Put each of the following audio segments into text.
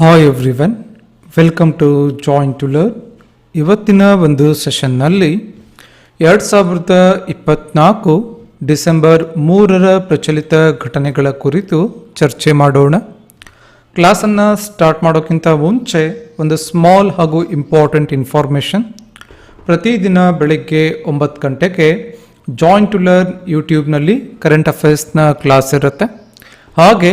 Hi everyone welcome to join to learn ಇವತ್ತಿನ ಒಂದು ಸೆಷನ್ನಲ್ಲಿ ಎರಡು ಸಾವಿರದ ಇಪ್ಪತ್ತ್ನಾಲ್ಕು ಡಿಸೆಂಬರ್ ಮೂರರ ಪ್ರಚಲಿತ ಘಟನೆಗಳ ಕುರಿತು ಚರ್ಚೆ ಮಾಡೋಣ. ಕ್ಲಾಸನ್ನು ಸ್ಟಾರ್ಟ್ ಮಾಡೋಕ್ಕಿಂತ ಮುಂಚೆ ಒಂದು ಸ್ಮಾಲ್ ಹಾಗೂ ಇಂಪಾರ್ಟೆಂಟ್ ಇನ್ಫಾರ್ಮೇಷನ್. ಪ್ರತಿದಿನ ಬೆಳಗ್ಗೆ ಒಂಬತ್ತು ಗಂಟೆಗೆ ಜಾಯಿನ್ ಟು ಲರ್ನ್ ಯೂಟ್ಯೂಬ್ನಲ್ಲಿ ಕರೆಂಟ್ ಅಫೇರ್ಸ್ನ ಕ್ಲಾಸ್ ಇರುತ್ತೆ. ಹಾಗೆ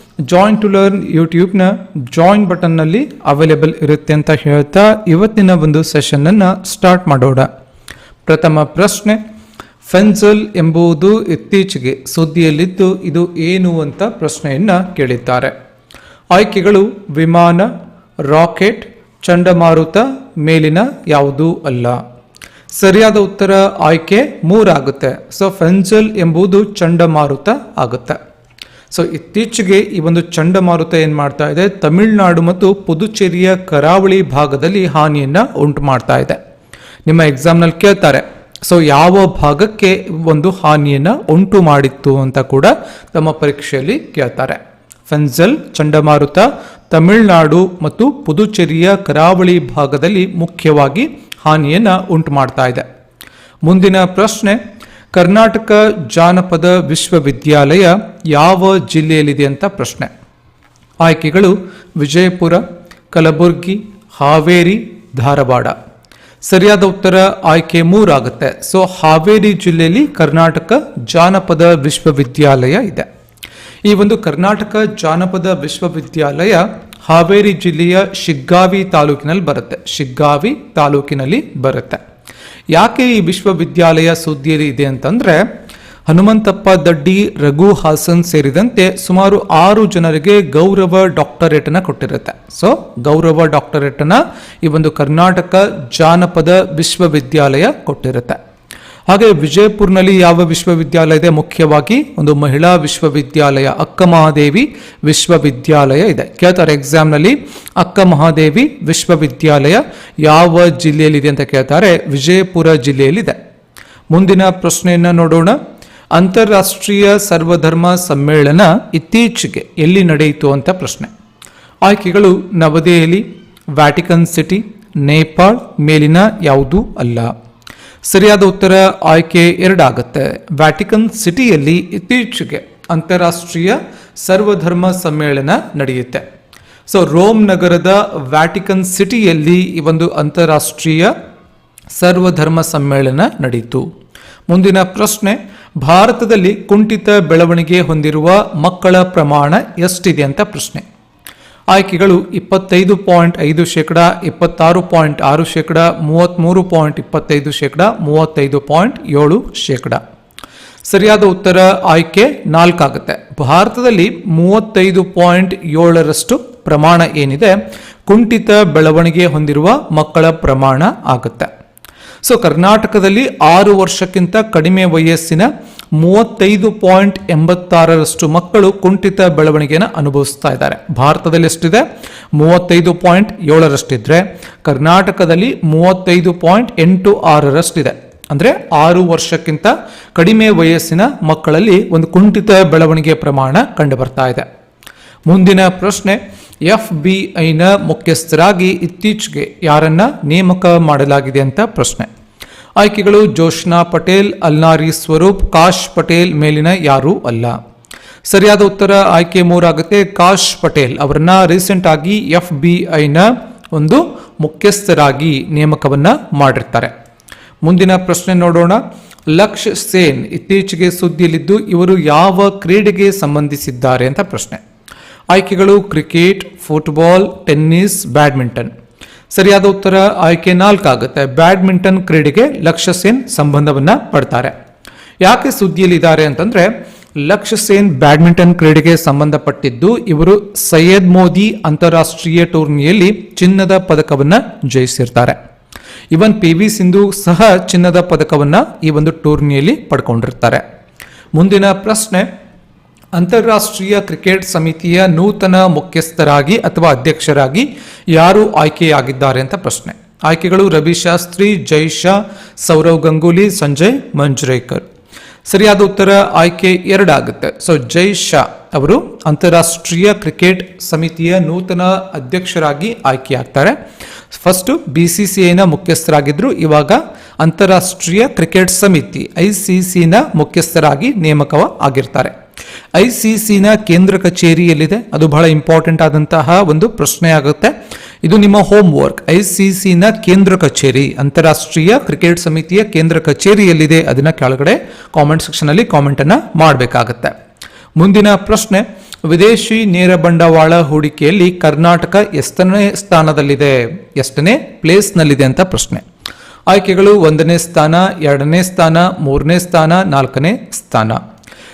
ಜಾಯಿನ್ ಟು ಲರ್ನ್ ಯೂಟ್ಯೂಬ್ನ ಜಾಯಿನ್ ಬಟನ್ನಲ್ಲಿ ಅವೈಲೇಬಲ್ ಇರುತ್ತೆ ಅಂತ ಹೇಳ್ತಾ ಇವತ್ತಿನ ಒಂದು ಸೆಷನ್ನನ್ನು ಸ್ಟಾರ್ಟ್ ಮಾಡೋಣ. ಪ್ರಥಮ ಪ್ರಶ್ನೆ ಫೆನ್ಸಲ್ ಎಂಬುದು ಇತ್ತೀಚೆಗೆ ಸುದ್ದಿಯಲ್ಲಿದ್ದು ಇದು ಏನು ಅಂತ ಪ್ರಶ್ನೆಯನ್ನು ಕೇಳಿದ್ದಾರೆ. ಆಯ್ಕೆಗಳು ವಿಮಾನ ರಾಕೆಟ್ ಚಂಡಮಾರುತ ಮೇಲಿನ ಯಾವುದೂ ಅಲ್ಲ. ಸರಿಯಾದ ಉತ್ತರ ಆಯ್ಕೆ ಮೂರಾಗುತ್ತೆ. ಸೊ ಫೆನ್ಸಲ್ ಎಂಬುದು ಚಂಡಮಾರುತ ಆಗುತ್ತೆ. ಸೊ ಇತ್ತೀಚೆಗೆ ಈ ಒಂದು ಚಂಡಮಾರುತ ಏನು ಮಾಡ್ತಾ ಇದೆ? ತಮಿಳುನಾಡು ಮತ್ತು ಪುದುಚೇರಿಯ ಕರಾವಳಿ ಭಾಗದಲ್ಲಿ ಹಾನಿಯನ್ನು ಉಂಟು ಮಾಡ್ತಾ ಇದೆ. ನಿಮ್ಮ ಎಕ್ಸಾಮ್ನಲ್ಲಿ ಕೇಳ್ತಾರೆ. ಸೊ ಯಾವ ಭಾಗಕ್ಕೆ ಒಂದು ಹಾನಿಯನ್ನು ಉಂಟು ಮಾಡಿತ್ತು ಅಂತ ಕೂಡ ತಮ್ಮ ಪರೀಕ್ಷೆಯಲ್ಲಿ ಕೇಳ್ತಾರೆ. ಫೆನ್ಸಲ್ ಚಂಡಮಾರುತ, ತಮಿಳುನಾಡು ಮತ್ತು ಪುದುಚೇರಿಯ ಕರಾವಳಿ ಭಾಗದಲ್ಲಿ ಮುಖ್ಯವಾಗಿ ಹಾನಿಯನ್ನು ಉಂಟು ಮಾಡ್ತಾ ಇದೆ. ಮುಂದಿನ ಪ್ರಶ್ನೆ ಕರ್ನಾಟಕ ಜಾನಪದ ವಿಶ್ವವಿದ್ಯಾಲಯ ಯಾವ ಜಿಲ್ಲೆಯಲ್ಲಿದೆ ಅಂತ ಪ್ರಶ್ನೆ. ಆಯ್ಕೆಗಳು ವಿಜಯಪುರ, ಕಲಬುರ್ಗಿ, ಹಾವೇರಿ, ಧಾರವಾಡ. ಸರಿಯಾದ ಉತ್ತರ ಆಯ್ಕೆ ಮೂರಾಗುತ್ತೆ. ಸೊ ಹಾವೇರಿ ಜಿಲ್ಲೆಯಲ್ಲಿ ಕರ್ನಾಟಕ ಜಾನಪದ ವಿಶ್ವವಿದ್ಯಾಲಯ ಇದೆ. ಈ ಒಂದು ಕರ್ನಾಟಕ ಜಾನಪದ ವಿಶ್ವವಿದ್ಯಾಲಯ ಹಾವೇರಿ ಜಿಲ್ಲೆಯ ಶಿಗ್ಗಾವಿ ತಾಲೂಕಿನಲ್ಲಿ ಬರುತ್ತೆ. ಶಿಗ್ಗಾವಿ ತಾಲೂಕಿನಲ್ಲಿ ಬರುತ್ತೆ. ಯಾಕೆ ಈ ವಿಶ್ವವಿದ್ಯಾಲಯ ಸುದ್ದಿಯಲ್ಲಿ ಇದೆ ಅಂತಂದ್ರೆ, ಹನುಮಂತಪ್ಪ ದಡ್ಡಿ, ರಘು ಹಾಸನ್ ಸೇರಿದಂತೆ ಸುಮಾರು ಆರು ಜನರಿಗೆ ಗೌರವ ಡಾಕ್ಟರೇಟ್ ಅನ್ನ ಕೊಟ್ಟಿರುತ್ತೆ. ಸೊ ಗೌರವ ಡಾಕ್ಟರೇಟ್ ಅನ್ನ ಈ ಒಂದು ಕರ್ನಾಟಕ ಜಾನಪದ ವಿಶ್ವವಿದ್ಯಾಲಯ ಕೊಟ್ಟಿರುತ್ತೆ. ಹಾಗೆ ವಿಜಯಪುರ್ನಲ್ಲಿ ಯಾವ ವಿಶ್ವವಿದ್ಯಾಲಯ ಇದೆ? ಮುಖ್ಯವಾಗಿ ಒಂದು ಮಹಿಳಾ ವಿಶ್ವವಿದ್ಯಾಲಯ ಅಕ್ಕ ಮಹಾದೇವಿ ವಿಶ್ವವಿದ್ಯಾಲಯ ಇದೆ. ಕೇಳ್ತಾರೆ ಎಕ್ಸಾಮ್ನಲ್ಲಿ ಅಕ್ಕ ಮಹಾದೇವಿ ವಿಶ್ವವಿದ್ಯಾಲಯ ಯಾವ ಜಿಲ್ಲೆಯಲ್ಲಿದೆ ಅಂತ ಕೇಳ್ತಾರೆ? ವಿಜಯಪುರ ಜಿಲ್ಲೆಯಲ್ಲಿದೆ. ಮುಂದಿನ ಪ್ರಶ್ನೆಯನ್ನು ನೋಡೋಣ. ಅಂತಾರಾಷ್ಟ್ರೀಯ ಸರ್ವಧರ್ಮ ಸಮ್ಮೇಳನ ಇತ್ತೀಚೆಗೆ ಎಲ್ಲಿ ನಡೆಯಿತು ಅಂತ ಪ್ರಶ್ನೆ. ಆಯ್ಕೆಗಳು ನವದೆಹಲಿ, ವ್ಯಾಟಿಕನ್ ಸಿಟಿ, ನೇಪಾಳ್ ಮೇಲಿನ ಯಾವುದೂ ಅಲ್ಲ. ಸರಿಯಾದ ಉತ್ತರ ಆಯ್ಕೆ ಎರಡಾಗುತ್ತೆ. ವ್ಯಾಟಿಕನ್ ಸಿಟಿಯಲ್ಲಿ ಇತ್ತೀಚೆಗೆ ಅಂತಾರಾಷ್ಟ್ರೀಯ ಸರ್ವಧರ್ಮ ಸಮ್ಮೇಳನ ನಡೆಯುತ್ತೆ. ಸೊ, ರೋಮ್ ನಗರದ ವ್ಯಾಟಿಕನ್ ಸಿಟಿಯಲ್ಲಿ ಈ ಒಂದು ಅಂತಾರಾಷ್ಟ್ರೀಯ ಸರ್ವಧರ್ಮ ಸಮ್ಮೇಳನ ನಡೆಯಿತು ಮುಂದಿನ ಪ್ರಶ್ನೆ, ಭಾರತದಲ್ಲಿ ಕುಂಠಿತ ಬೆಳವಣಿಗೆ ಹೊಂದಿರುವ ಮಕ್ಕಳ ಪ್ರಮಾಣ ಎಷ್ಟಿದೆ ಅಂತ ಪ್ರಶ್ನೆ. ಆಯ್ಕೆಗಳು ಇಪ್ಪತ್ತೈದು ಪಾಯಿಂಟ್ ಐದು ಶೇಕಡ, ಇಪ್ಪತ್ತಾರು ಪಾಯಿಂಟ್ ಆರು ಶೇಕಡ ಮೂವತ್ತ್ಮೂರು ಪಾಯಿಂಟ್ ಇಪ್ಪತ್ತೈದು ಶೇಕಡ, ಮೂವತ್ತೈದು ಪಾಯಿಂಟ್ ಏಳು ಶೇಕಡ. ಸರಿಯಾದ ಉತ್ತರ ಆಯ್ಕೆ ನಾಲ್ಕಾಗುತ್ತೆ. ಭಾರತದಲ್ಲಿ ಮೂವತ್ತೈದು ಪಾಯಿಂಟ್ ಏಳರಷ್ಟು ಪ್ರಮಾಣ ಏನಿದೆ, ಕುಂಠಿತ ಬೆಳವಣಿಗೆ ಹೊಂದಿರುವ ಮಕ್ಕಳ ಪ್ರಮಾಣ ಆಗುತ್ತೆ. ಸೊ, ಕರ್ನಾಟಕದಲ್ಲಿ ಆರು ವರ್ಷಕ್ಕಿಂತ ಕಡಿಮೆ ವಯಸ್ಸಿನ ಮೂವತ್ತೈದು ಪಾಯಿಂಟ್ ಎಂಬತ್ತಾರರಷ್ಟು ಮಕ್ಕಳು ಕುಂಠಿತ ಬೆಳವಣಿಗೆಯನ್ನು ಅನುಭವಿಸ್ತಾ ಇದ್ದಾರೆ. ಭಾರತದಲ್ಲಿ ಎಷ್ಟಿದೆ? ಮೂವತ್ತೈದು ಪಾಯಿಂಟ್ ಏಳರಷ್ಟಿದ್ರೆ ಕರ್ನಾಟಕದಲ್ಲಿ ಮೂವತ್ತೈದು ಪಾಯಿಂಟ್ ಎಂಟು ಆರರಷ್ಟಿದೆ. ಅಂದರೆ ಆರು ವರ್ಷಕ್ಕಿಂತ ಕಡಿಮೆ ವಯಸ್ಸಿನ ಮಕ್ಕಳಲ್ಲಿ ಒಂದು ಕುಂಠಿತ ಬೆಳವಣಿಗೆ ಪ್ರಮಾಣ ಕಂಡು ಬರ್ತಾ ಇದೆ. ಮುಂದಿನ ಪ್ರಶ್ನೆ, ಎಫ್ ಬಿ ಐನ ಮುಖ್ಯಸ್ಥರಾಗಿ ಇತ್ತೀಚೆಗೆ ಯಾರನ್ನ ನೇಮಕ ಮಾಡಲಾಗಿದೆ ಅಂತ ಪ್ರಶ್ನೆ. ಆಯ್ಕೆಗಳು ಜೋಶ್ನಾ ಪಟೇಲ್, ಅಲ್ನಾರಿ ಸ್ವರೂಪ್, ಕಾಶ್ ಪಟೇಲ್ ಮೇಲಿನ ಯಾರೂ ಅಲ್ಲ. ಸರಿಯಾದ ಉತ್ತರ ಆಯ್ಕೆ ಮೂರಾಗುತ್ತೆ ಕಾಶ್ ಪಟೇಲ್. ಅವರನ್ನ ರೀಸೆಂಟ್ ಆಗಿ ಎಫ್ ಬಿ ಐನ ಒಂದು ಮುಖ್ಯಸ್ಥರಾಗಿ ನೇಮಕವನ್ನ ಮಾಡಿರ್ತಾರೆ. ಮುಂದಿನ ಪ್ರಶ್ನೆ ನೋಡೋಣ. ಲಕ್ಷ್ ಸೇನ್ ಇತ್ತೀಚೆಗೆ ಸುದ್ದಿಯಲ್ಲಿದ್ದು ಇವರು ಯಾವ ಕ್ರೀಡೆಗೆ ಸಂಬಂಧಿಸಿದ್ದಾರೆ ಅಂತ ಪ್ರಶ್ನೆ. ಆಯ್ಕೆಗಳು ಕ್ರಿಕೆಟ್, ಫುಟ್ಬಾಲ್, ಟೆನ್ನಿಸ್, ಬ್ಯಾಡ್ಮಿಂಟನ್. ಸರಿಯಾದ ಉತ್ತರ ಆಯ್ಕೆ ನಾಲ್ಕಾಗುತ್ತೆ. ಬ್ಯಾಡ್ಮಿಂಟನ್ ಕ್ರೀಡೆಗೆ ಲಕ್ಷ್ಯ ಸೇನ್ ಸಂಬಂಧವನ್ನ ಪಡ್ತಾರೆ. ಯಾಕೆ ಸುದ್ದಿಯಲ್ಲಿದ್ದಾರೆ ಅಂತಂದ್ರೆ ಲಕ್ಷ್ಯ ಸೇನ್ ಬ್ಯಾಡ್ಮಿಂಟನ್ ಕ್ರೀಡೆಗೆ ಸಂಬಂಧಪಟ್ಟಿದ್ದು ಇವರು ಸೈಯದ್ ಮೋದಿ ಅಂತಾರಾಷ್ಟ್ರೀಯ ಟೂರ್ನಿಯಲ್ಲಿ ಚಿನ್ನದ ಪದಕವನ್ನ ಜಯಿಸಿರ್ತಾರೆ. ಇವನ್ ಪಿ ವಿ ಸಿಂಧು ಸಹ ಚಿನ್ನದ ಪದಕವನ್ನ ಈ ಒಂದು ಟೂರ್ನಿಯಲ್ಲಿ ಪಡ್ಕೊಂಡಿರ್ತಾರೆ. ಮುಂದಿನ ಪ್ರಶ್ನೆ ಅಂತಾರಾಷ್ಟ್ರೀಯ ಕ್ರಿಕೆಟ್ ಸಮಿತಿಯ ನೂತನ ಮುಖ್ಯಸ್ಥರಾಗಿ ಅಥವಾ ಅಧ್ಯಕ್ಷರಾಗಿ ಯಾರು ಆಯ್ಕೆಯಾಗಿದ್ದಾರೆ ಅಂತ ಪ್ರಶ್ನೆ. ಆಯ್ಕೆಗಳು ರವಿ ಶಾಸ್ತ್ರಿ ಜೈ ಶಾ ಸೌರವ್ ಗಂಗೂಲಿ, ಸಂಜಯ್ ಮಂಜ್ರೇಕರ್. ಸರಿಯಾದ ಉತ್ತರ ಆಯ್ಕೆ ಎರಡಾಗುತ್ತೆ. ಸೊ ಜೈ ಶಾ ಅವರು ಅಂತಾರಾಷ್ಟ್ರೀಯ ಕ್ರಿಕೆಟ್ ಸಮಿತಿಯ ನೂತನ ಅಧ್ಯಕ್ಷರಾಗಿ ಆಯ್ಕೆಯಾಗ್ತಾರೆ. ಫಸ್ಟ್ ಬಿ ಸಿ ಸಿ ಐನ ಮುಖ್ಯಸ್ಥರಾಗಿದ್ದರು ಇವಾಗ ಅಂತಾರಾಷ್ಟ್ರೀಯ ಕ್ರಿಕೆಟ್ ಸಮಿತಿ ಐ ಸಿ ಸಿನ ಮುಖ್ಯಸ್ಥರಾಗಿ ನೇಮಕ ಆಗಿರ್ತಾರೆ ಐ ಸಿ ಸಿನ ಕೇಂದ್ರ ಕಚೇರಿಯಲ್ಲಿದೆ. ಅದು ಬಹಳ ಇಂಪಾರ್ಟೆಂಟ್ ಆದಂತಹ ಒಂದು ಪ್ರಶ್ನೆ ಆಗುತ್ತೆ. ಇದು ನಿಮ್ಮ ಹೋಮ್ ವರ್ಕ್ ಐ ಸಿ ಸಿನ ಕೇಂದ್ರ ಕಚೇರಿ, ಅಂತಾರಾಷ್ಟ್ರೀಯ ಕ್ರಿಕೆಟ್ ಸಮಿತಿಯ ಕೇಂದ್ರ ಕಚೇರಿಯಲ್ಲಿದೆ. ಅದನ್ನ ಕೆಳಗಡೆ ಕಾಮೆಂಟ್ ಸೆಕ್ಷನ್ ಅಲ್ಲಿ ಕಾಮೆಂಟ್ ಅನ್ನ ಮಾಡಬೇಕಾಗತ್ತೆ. ಮುಂದಿನ ಪ್ರಶ್ನೆ, ವಿದೇಶಿ ನೇರ ಬಂಡವಾಳ ಹೂಡಿಕೆಯಲ್ಲಿ ಕರ್ನಾಟಕ ಎಷ್ಟನೇ ಸ್ಥಾನದಲ್ಲಿದೆ? ಎಷ್ಟನೇ ಪ್ಲೇಸ್ನಲ್ಲಿದೆ ಅಂತ ಪ್ರಶ್ನೆ. ಆಯ್ಕೆಗಳು ಒಂದನೇ ಸ್ಥಾನ, ಎರಡನೇ ಸ್ಥಾನ, ಮೂರನೇ ಸ್ಥಾನ, ನಾಲ್ಕನೇ ಸ್ಥಾನ.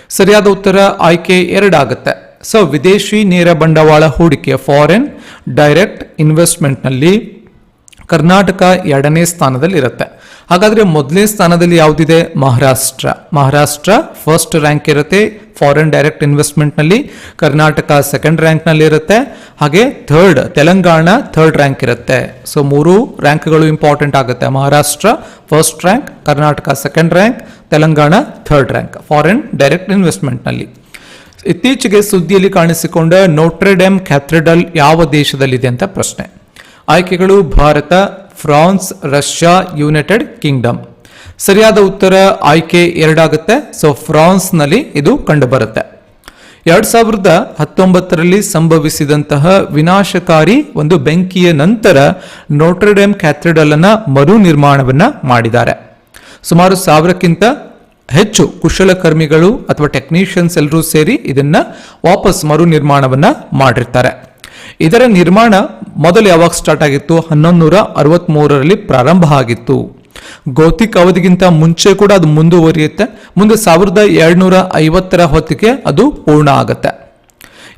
ಸರಿಯಾದ ಉತ್ತರ ಆಯ್ಕೆ ಎರಡಾಗುತ್ತೆ. ಸೊ, ವಿದೇಶಿ ನೇರ ಬಂಡವಾಳ ಹೂಡಿಕೆ ಫಾರಿನ್ ಡೈರೆಕ್ಟ್ ಇನ್ವೆಸ್ಟ್ಮೆಂಟ್ನಲ್ಲಿ ಕರ್ನಾಟಕ ಎರಡನೇ ಸ್ಥಾನದಲ್ಲಿ ಇರುತ್ತೆ ಹಾಗಾದ್ರೆ ಮೊದಲನೇ ಸ್ಥಾನದಲ್ಲಿ ಯಾವುದಿದೆ? ಮಹಾರಾಷ್ಟ್ರ. ಮಹಾರಾಷ್ಟ್ರ ಫಸ್ಟ್ ರ್ಯಾಂಕ್ ಇರುತ್ತೆ ಫಾರಿನ್ ಡೈರೆಕ್ಟ್ ಇನ್ವೆಸ್ಟ್ಮೆಂಟ್ನಲ್ಲಿ ಕರ್ನಾಟಕ ಸೆಕೆಂಡ್ ರ್ಯಾಂಕ್ನಲ್ಲಿ ಇರುತ್ತೆ. ಹಾಗೆ ಥರ್ಡ್ ತೆಲಂಗಾಣ ಥರ್ಡ್ ರ್ಯಾಂಕ್ ಇರುತ್ತೆ. ಸೊ ಮೂರು ರ್ಯಾಂಕ್ಗಳು ಇಂಪಾರ್ಟೆಂಟ್ ಆಗುತ್ತೆ. Maharashtra first rank Karnataka second rank Telangana third rank foreign direct ಇನ್ವೆಸ್ಟ್ಮೆಂಟ್ನಲ್ಲಿ ಇತ್ತೀಚೆಗೆ ಸುದ್ದಿಯಲ್ಲಿ ಕಾಣಿಸಿಕೊಂಡ ನೋಟ್ರೆಡೆಮ್ ಕ್ಯಾಥೆಡ್ರಲ್ ಯಾವ ದೇಶದಲ್ಲಿದೆ ಅಂತ ಪ್ರಶ್ನೆ. ಆಯ್ಕೆಗಳು Bharat France Russia United Kingdom ಸರಿಯಾದ ಉತ್ತರ ಆಯ್ಕೆ ಎರಡಾಗುತ್ತೆ. ಸೊ ಫ್ರಾನ್ಸ್ನಲ್ಲಿ ಇದು ಕಂಡುಬರುತ್ತೆ. ಎರಡ್ ಸಾವಿರದ ಹತ್ತೊಂಬತ್ತರಲ್ಲಿ ಸಂಭವಿಸಿದಂತಹ ವಿನಾಶಕಾರಿ ಒಂದು ಬೆಂಕಿಯ ನಂತರ ನೋಟ್ರಡೆಮ್ ಕ್ಯಾಥೆಡ್ರಲ್ ಅನ್ನ ಮರು ನಿರ್ಮಾಣವನ್ನ ಮಾಡಿದ್ದಾರೆ. ಸುಮಾರು ಸಾವಿರಕ್ಕಿಂತ ಹೆಚ್ಚು ಕುಶಲಕರ್ಮಿಗಳು ಅಥವಾ ಟೆಕ್ನಿಷಿಯನ್ಸ್ ಎಲ್ಲರೂ ಸೇರಿ ಇದನ್ನ ವಾಪಸ್ ಮರು ನಿರ್ಮಾಣವನ್ನ ಮಾಡಿರ್ತಾರೆ. ಇದರ ನಿರ್ಮಾಣ ಮೊದಲು ಯಾವಾಗ ಸ್ಟಾರ್ಟ್ ಆಗಿತ್ತು? ಹನ್ನೊಂದು ನೂರ ಅರವತ್ಮೂರರಲ್ಲಿ ಪ್ರಾರಂಭ ಆಗಿತ್ತು. ಗೌತಿಕ್ ಅವಧಿಗಿಂತ ಮುಂಚೆ ಕೂಡ ಅದು ಮುಂದುವರಿಯುತ್ತೆ. ಮುಂದೆ ಸಾವಿರದ ಎರಡುನೂರ ಐವತ್ತರ ಹೊತ್ತಿಗೆ ಅದು ಪೂರ್ಣ ಆಗುತ್ತೆ.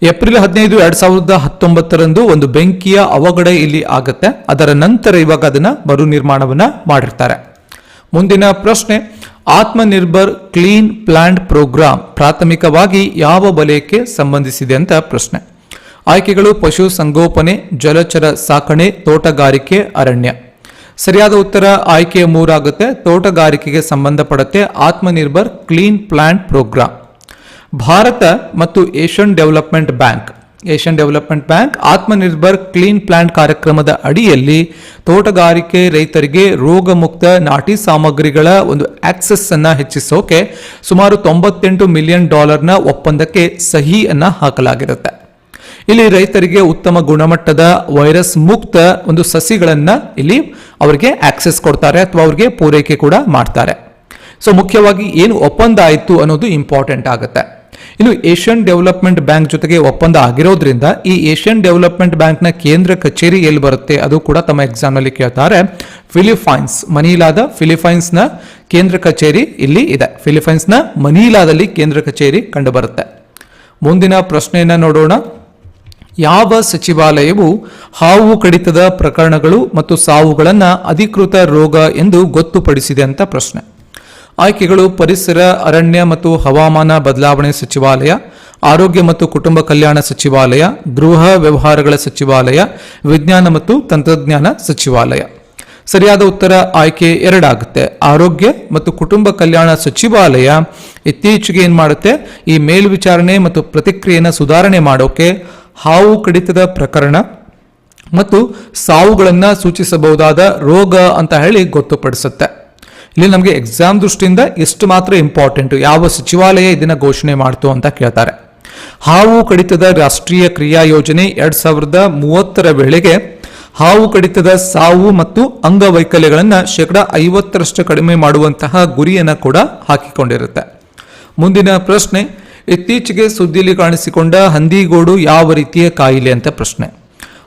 ಏಪ್ರಿಲ್ ಹದಿನೈದು, ಎರಡ್ ಸಾವಿರದ ಹತ್ತೊಂಬತ್ತರಂದು ಒಂದು ಬೆಂಕಿಯ ಅವಘಡ ಇಲ್ಲಿ ಆಗುತ್ತೆ. ಅದರ ನಂತರ ಇವಾಗ ಅದನ್ನ ಮರು ನಿರ್ಮಾಣವನ್ನ ಮಾಡಿರ್ತಾರೆ. ಮುಂದಿನ ಪ್ರಶ್ನೆ, ಆತ್ಮನಿರ್ಭರ್ ಕ್ಲೀನ್ ಪ್ಲಾಂಟ್ ಪ್ರೋಗ್ರಾಂ ಪ್ರಾಥಮಿಕವಾಗಿ ಯಾವ ವಲಯಕ್ಕೆ ಸಂಬಂಧಿಸಿದೆ ಅಂತ ಪ್ರಶ್ನೆ. ಆಯ್ಕೆಗಳು ಪಶು ಸಂಗೋಪನೆ, ಜಲಚರ ಸಾಕಣೆ, ತೋಟಗಾರಿಕೆ, ಅರಣ್ಯ. ಸರಿಯಾದ ಉತ್ತರ ಆಯ್ಕೆ ಮೂರಾಗುತ್ತೆ. ತೋಟಗಾರಿಕೆಗೆ ಸಂಬಂಧಪಡುತ್ತೆ. Atmanirbhar clean plant program. Bharat ಮತ್ತು Asian development bank. Asian development bank Atmanirbhar clean plant ಕಾರ್ಯಕ್ರಮದ ಅಡಿಯಲ್ಲಿ ತೋಟಗಾರಿಕೆ ರೈತರಿಗೆ ರೋಗ ಮುಕ್ತ ನಾಟಿ ಸಾಮಗ್ರಿಗಳ ಒಂದು ಆಕ್ಸೆಸ್ ಅನ್ನ ಹೆಚ್ಚಿಸೋಕೆ ಸುಮಾರು ತೊಂಬತ್ತೆಂಟು ಮಿಲಿಯನ್ ಡಾಲರ್ನ ಒಪ್ಪಂದಕ್ಕೆ ಸಹಿಯನ್ನ ಹಾಕಲಾಗಿರುತ್ತೆ. ಇಲ್ಲಿ ರೈತರಿಗೆ ಉತ್ತಮ ಗುಣಮಟ್ಟದ ವೈರಸ್ ಮುಕ್ತ ಒಂದು ಸಸಿಗಳನ್ನ ಇಲ್ಲಿ ಅವರಿಗೆ ಆಕ್ಸೆಸ್ ಕೊಡ್ತಾರೆ ಅಥವಾ ಅವರಿಗೆ ಪೂರೈಕೆ ಕೂಡ ಮಾಡ್ತಾರೆ. ಸೊ ಮುಖ್ಯವಾಗಿ ಏನು ಒಪ್ಪಂದ ಆಯಿತು ಅನ್ನೋದು ಇಂಪಾರ್ಟೆಂಟ್ ಆಗುತ್ತೆ. ಇನ್ನು ಏಷ್ಯನ್ ಡೆವಲಪ್ಮೆಂಟ್ ಬ್ಯಾಂಕ್ ಜೊತೆಗೆ ಒಪ್ಪಂದ ಆಗಿರೋದ್ರಿಂದ ಈ ಏಷ್ಯನ್ ಡೆವಲಪ್ಮೆಂಟ್ ಬ್ಯಾಂಕ್ನ ಕೇಂದ್ರ ಕಚೇರಿ ಎಲ್ಲಿ ಬರುತ್ತೆ ಅದು ಕೂಡ ತಮ್ಮ ಎಕ್ಸಾಮ್ನಲ್ಲಿ ಕೇಳ್ತಾರೆ. ಫಿಲಿಫೈನ್ಸ್ ಮನೀಲಾದ ಫಿಲಿಪೈನ್ಸ್ನ ಕೇಂದ್ರ ಕಚೇರಿ ಇಲ್ಲಿ ಇದೆ. ಫಿಲಿಫೈನ್ಸ್ನ ಮನೀಲಾದಲ್ಲಿ ಕೇಂದ್ರ ಕಚೇರಿ ಕಂಡು ಬರುತ್ತೆ. ಮುಂದಿನ ಪ್ರಶ್ನೆಯನ್ನ ನೋಡೋಣ. ಯಾವ ಸಚಿವಾಲಯವು ಹಾವು ಕಡಿತದ ಪ್ರಕರಣಗಳು ಮತ್ತು ಸಾವುಗಳನ್ನು ಅಧಿಕೃತ ರೋಗ ಎಂದು ಗೊತ್ತುಪಡಿಸಿದೆ ಅಂತ ಪ್ರಶ್ನೆ. ಆಯ್ಕೆಗಳು ಪರಿಸರ, ಅರಣ್ಯ ಮತ್ತು ಹವಾಮಾನ ಬದಲಾವಣೆ ಸಚಿವಾಲಯ, ಆರೋಗ್ಯ ಮತ್ತು ಕುಟುಂಬ ಕಲ್ಯಾಣ ಸಚಿವಾಲಯ, ಗೃಹ ವ್ಯವಹಾರಗಳ ಸಚಿವಾಲಯ, ವಿಜ್ಞಾನ ಮತ್ತು ತಂತ್ರಜ್ಞಾನ ಸಚಿವಾಲಯ. ಸರಿಯಾದ ಉತ್ತರ ಆಯ್ಕೆ ಎರಡಾಗುತ್ತೆ. ಆರೋಗ್ಯ ಮತ್ತು ಕುಟುಂಬ ಕಲ್ಯಾಣ ಸಚಿವಾಲಯ ಇತ್ತೀಚೆಗೆ ಏನು ಮಾಡುತ್ತೆ? ಈ ಮೇಲ್ವಿಚಾರಣೆ ಮತ್ತು ಪ್ರತಿಕ್ರಿಯೆಯನ್ನು ಸುಧಾರಣೆ ಮಾಡೋಕೆ ಹಾವು ಕಡಿತದ ಪ್ರಕರಣ ಮತ್ತು ಸಾವುಗಳನ್ನು ಸೂಚಿಸಬಹುದಾದ ರೋಗ ಅಂತ ಹೇಳಿ ಗೊತ್ತುಪಡಿಸುತ್ತೆ. ಇಲ್ಲಿ ನಮಗೆ ಎಕ್ಸಾಮ್ ದೃಷ್ಟಿಯಿಂದ ಎಷ್ಟು ಮಾತ್ರ ಇಂಪಾರ್ಟೆಂಟು ಯಾವ ಸಚಿವಾಲಯ ಇದನ್ನು ಘೋಷಣೆ ಮಾಡ್ತು ಅಂತ ಕೇಳ್ತಾರೆ. ಹಾವು ಕಡಿತದ ರಾಷ್ಟ್ರೀಯ ಕ್ರಿಯಾ ಯೋಜನೆ ಎರಡ್ ಸಾವಿರದ ಮೂವತ್ತರ ವೇಳೆಗೆ ಹಾವು ಕಡಿತದ ಸಾವು ಮತ್ತು ಅಂಗವೈಕಲ್ಯಗಳನ್ನು ಶೇಕಡ ಐವತ್ತರಷ್ಟು ಕಡಿಮೆ ಮಾಡುವಂತಹ ಗುರಿಯನ್ನು ಕೂಡ ಹಾಕಿಕೊಂಡಿರುತ್ತೆ. ಮುಂದಿನ ಪ್ರಶ್ನೆ, ಇತ್ತೀಚೆಗೆ ಸುದ್ದಿಯಲ್ಲಿ ಕಾಣಿಸಿಕೊಂಡ ಹಂದಿಗೋಡು ಯಾವ ರೀತಿಯ ಕಾಯಿಲೆ ಅಂತ ಪ್ರಶ್ನೆ.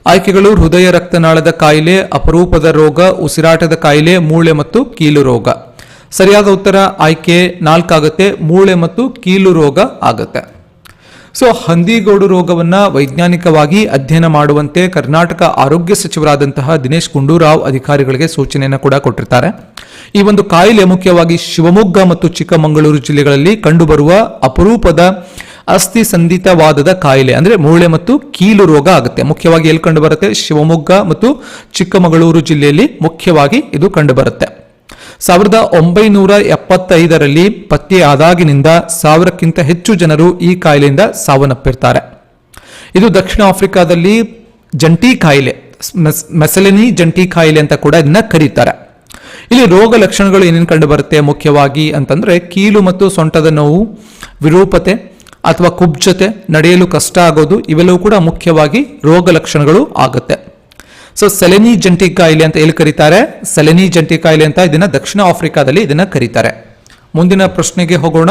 ಆಯ್ಕೆಗಳು ಹೃದಯ ರಕ್ತನಾಳದ ಕಾಯಿಲೆ, ಅಪರೂಪದ ರೋಗ, ಉಸಿರಾಟದ ಕಾಯಿಲೆ, ಮೂಳೆ ಮತ್ತು ಕೀಲು ರೋಗ. ಸರಿಯಾದ ಉತ್ತರ, ಆಯ್ಕೆ ನಾಲ್ಕಾಗುತ್ತೆ, ಮೂಳೆ ಮತ್ತು ಕೀಲು ರೋಗ ಆಗುತ್ತೆ. ಸೊ ಹಂದಿಗೋಡು ರೋಗವನ್ನ ವೈಜ್ಞಾನಿಕವಾಗಿ ಅಧ್ಯಯನ ಮಾಡುವಂತೆ ಕರ್ನಾಟಕ ಆರೋಗ್ಯ ಸಚಿವರಾದಂತಹ ದಿನೇಶ್ ಗುಂಡೂರಾವ್ ಅಧಿಕಾರಿಗಳಿಗೆ ಸೂಚನೆಯನ್ನು ಕೂಡ ಕೊಟ್ಟಿರ್ತಾರೆ. ಈ ಒಂದು ಕಾಯಿಲೆ ಮುಖ್ಯವಾಗಿ ಶಿವಮೊಗ್ಗ ಮತ್ತು ಚಿಕ್ಕಮಗಳೂರು ಜಿಲ್ಲೆಗಳಲ್ಲಿ ಕಂಡುಬರುವ ಅಪರೂಪದ ಅಸ್ಥಿ ಸಂಧಿತವಾದದ ಕಾಯಿಲೆ, ಅಂದ್ರೆ ಮೂಳೆ ಮತ್ತು ಕೀಲು ರೋಗ ಆಗುತ್ತೆ. ಮುಖ್ಯವಾಗಿ ಎಲ್ಲಿ ಕಂಡು ಬರುತ್ತೆ ಶಿವಮೊಗ್ಗ ಮತ್ತು ಚಿಕ್ಕಮಗಳೂರು ಜಿಲ್ಲೆಯಲ್ಲಿ ಮುಖ್ಯವಾಗಿ ಇದು ಕಂಡು ಬರುತ್ತೆ ಸಾವಿರದ ಒಂಬೈನೂರ ಎಪ್ಪತ್ತೈದರಲ್ಲಿ ಪತ್ತೆಯಾದಾಗಿನಿಂದ ಸಾವಿರಕ್ಕಿಂತ ಹೆಚ್ಚು ಜನರು ಈ ಕಾಯಿಲೆಯಿಂದ ಸಾವನ್ನಪ್ಪಿರ್ತಾರೆ. ಇದು ದಕ್ಷಿಣ ಆಫ್ರಿಕಾದಲ್ಲಿ ಜಂಟಿ ಕಾಯಿಲೆ, ಮೆಸ್- ಮೆಸಲೆನಿ ಜಂಟಿ ಕಾಯಿಲೆ ಅಂತ ಕೂಡ ಇದನ್ನ ಕರೀತಾರೆ. ಇಲ್ಲಿ ರೋಗ ಲಕ್ಷಣಗಳು ಏನೇನು ಕಂಡು ಬರುತ್ತೆ ಮುಖ್ಯವಾಗಿ ಅಂತಂದ್ರೆ ಕೀಲು ಮತ್ತು ಸೊಂಟದ ನೋವು, ವಿರೂಪತೆ ಅಥವಾ ಕುಬ್ಜತೆ, ನಡೆಯಲು ಕಷ್ಟ ಆಗೋದು ಇವೆಲ್ಲವೂ ಕೂಡ ಮುಖ್ಯವಾಗಿ ರೋಗ ಲಕ್ಷಣಗಳು ಆಗುತ್ತೆ. ಸೊ ಸೆಲೆನಿ ಜಂಟಿ ಕಾಯಿಲೆ ಅಂತ ಎಲ್ಲಿ ಕರೀತಾರೆ? ಸೆಲೆನಿ ಜಂಟಿ ಕಾಯಿಲೆ ಅಂತ ಇದನ್ನ ದಕ್ಷಿಣ ಆಫ್ರಿಕಾದಲ್ಲಿ ಇದನ್ನ ಕರೀತಾರೆ. ಮುಂದಿನ ಪ್ರಶ್ನೆಗೆ ಹೋಗೋಣ.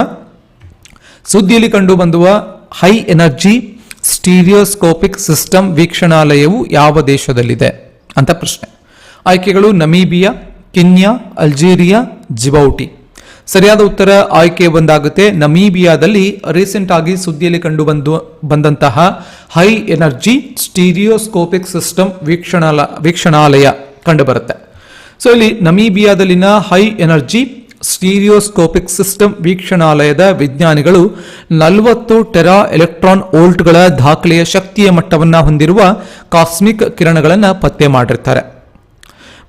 ಸುದ್ದಿಯಲ್ಲಿ ಕಂಡು ಬಂದುವ ಹೈ ಎನರ್ಜಿ ಸ್ಟೀರಿಯೋಸ್ಕೋಪಿಕ್ ಸಿಸ್ಟಮ್ ವೀಕ್ಷಣಾಲಯವು ಯಾವ ದೇಶದಲ್ಲಿದೆ ಅಂತ ಪ್ರಶ್ನೆ. ಆಯ್ಕೆಗಳು ನಮೀಬಿಯಾ, ಕಿನ್ಯಾ, ಅಲ್ಜೀರಿಯಾ, ಜಿಬೌಟಿ. ಸರಿಯಾದ ಉತ್ತರ ಆಯ್ಕೆ ಬಂದಾಗುತ್ತೆ. ನಮೀಬಿಯಾದಲ್ಲಿ ರೀಸೆಂಟ್ ಆಗಿ ಸುದ್ದಿಯಲ್ಲಿ ಕಂಡು ಬಂದು, ಬಂದಂತಹ ಹೈ ಎನರ್ಜಿ ಸ್ಟೀರಿಯೋಸ್ಕೋಪಿಕ್ ಸಿಸ್ಟಮ್ ವೀಕ್ಷಣಾಲ, ವೀಕ್ಷಣಾಲಯ ಕಂಡುಬರುತ್ತೆ. ಸೊ ಇಲ್ಲಿ ನಮೀಬಿಯಾದಲ್ಲಿನ ಹೈ ಎನರ್ಜಿ ಸ್ಟೀರಿಯೋಸ್ಕೋಪಿಕ್ ಸಿಸ್ಟಮ್ ವೀಕ್ಷಣಾಲಯದ ವಿಜ್ಞಾನಿಗಳು ನಲವತ್ತು ಟೆರಾ ಎಲೆಕ್ಟ್ರಾನ್ ವೋಲ್ಟ್ಗಳ ದಾಖಲೆಯ ಶಕ್ತಿಯ ಮಟ್ಟವನ್ನು ಹೊಂದಿರುವ ಕಾಸ್ಮಿಕ್ ಕಿರಣಗಳನ್ನು ಪತ್ತೆ ಮಾಡಿರ್ತಾರೆ.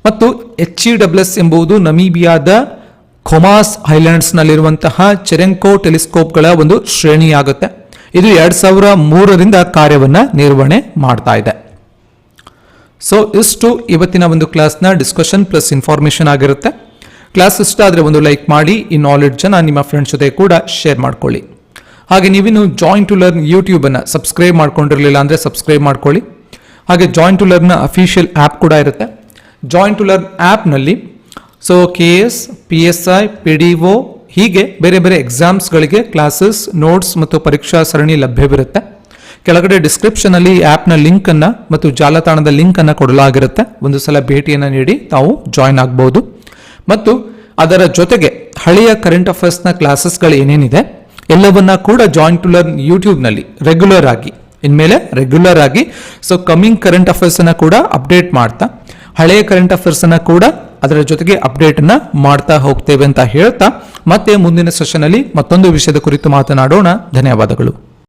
ಮತ್ತು ಎಚ್ ಇ ಡಬ್ಲ್ಯೂಎಸ್ ಎಂಬುದು ನಮೀಬಿಯಾದ ಖೊಮಾಸ್ ಹೈಲ್ಯಾಂಡ್ಸ್ನಲ್ಲಿರುವಂತಹ ಚೆರೆಂಕೋ ಟೆಲಿಸ್ಕೋಪ್ಗಳ ಒಂದು ಶ್ರೇಣಿಯಾಗುತ್ತೆ. ಇದು ಎರಡ್ ಸಾವಿರ ಮೂರರಿಂದ ಕಾರ್ಯವನ್ನ ನಿರ್ವಹಣೆ ಮಾಡ್ತಾ ಇದೆ. ಸೊ ಇಷ್ಟು ಇವತ್ತಿನ ಒಂದು ಕ್ಲಾಸ್ನ ಡಿಸ್ಕಷನ್ ಪ್ಲಸ್ ಇನ್ಫಾರ್ಮೇಷನ್ ಆಗಿರುತ್ತೆ. ಕ್ಲಾಸ್ ಇಷ್ಟ ಆದರೆ ಒಂದು ಲೈಕ್ ಮಾಡಿ, ಈ ನಾಲೆಡ್ಜನ್ನು ನಿಮ್ಮ ಫ್ರೆಂಡ್ಸ್ ಜೊತೆ ಕೂಡ ಶೇರ್ ಮಾಡ್ಕೊಳ್ಳಿ. ಹಾಗೆ ನೀವಿನ್ನು ಜಾಯಿಂಟ್ ಟು ಲರ್ನ್ ಯೂಟ್ಯೂಬನ್ನು ಸಬ್ಸ್ಕ್ರೈಬ್ ಮಾಡ್ಕೊಂಡಿರಲಿಲ್ಲ ಅಂದರೆ ಸಬ್ಸ್ಕ್ರೈಬ್ ಮಾಡ್ಕೊಳ್ಳಿ. ಹಾಗೆ ಜಾಯಿಂಟ್ ಟು ಲರ್ನ್ನ ಅಫಿಷಿಯಲ್ ಆ್ಯಪ್ ಕೂಡ ಇರುತ್ತೆ. ಜಾಯಿಂಟ್ ಟು ಲರ್ನ್ ಆ್ಯಪ್ನಲ್ಲಿ so K S P S I P D O ಹೀಗೆ ಬೇರೆ ಬೇರೆ ಎಕ್ಸಾಮ್ಸ್ಗಳಿಗೆ ಕ್ಲಾಸಸ್ ನೋಟ್ಸ್ ಮತ್ತು ಪರೀಕ್ಷಾ ಸರಣಿ ಲಭ್ಯವಿರುತ್ತೆ. ಕೆಳಗಡೆ ಡಿಸ್ಕ್ರಿಪ್ಷನ್ ಅಲ್ಲಿ ಆ್ಯಪ್ನ ಲಿಂಕ್ ಅನ್ನ ಮತ್ತು ಜಾಲತಾಣದ ಲಿಂಕ್ ಅನ್ನ ಕೊಡಲಾಗಿರುತ್ತೆ. ಒಂದು ಸಲ ಭೇಟಿಯನ್ನು ನೀಡಿ ತಾವು ಜಾಯಿನ್ ಆಗಬಹುದು ಮತ್ತು ಅದರ ಜೊತೆಗೆ ಹಳೆಯ ಕರೆಂಟ್ ಅಫೇರ್ಸ್ನ ಕ್ಲಾಸಸ್ಗಳು ಏನೇನಿದೆ, ಎಲ್ಲವನ್ನ ಕೂಡ ಜಾಯಿನ್ ಟು ಲರ್ನ್ ಯೂಟ್ಯೂಬ್ನಲ್ಲಿ ರೆಗ್ಯುಲರ್ ಆಗಿ, ಇನ್ಮೇಲೆ ರೆಗ್ಯುಲರ್ ಆಗಿ ಸೊ ಕಮಿಂಗ್ ಕರೆಂಟ್ ಅಫೇರ್ಸ್ ಅನ್ನ ಕೂಡ ಅಪ್ಡೇಟ್ ಮಾಡ್ತಾ ಹಳೆಯ ಕರೆಂಟ್ ಅಫೇರ್ಸ್ ಅನ್ನ ಕೂಡ ಅದರ ಜೊತೆಗೆ ಅಪ್ಡೇಟ್ ಅನ್ನ ಮಾಡ್ತಾ ಹೋಗ್ತೇವೆ ಅಂತ ಹೇಳ್ತಾ ಮತ್ತೆ ಮುಂದಿನ ಸೆಷನ್ ಅಲ್ಲಿ ಮತ್ತೊಂದು ವಿಷಯದ ಕುರಿತು ಮಾತನಾಡೋಣ. ಧನ್ಯವಾದಗಳು.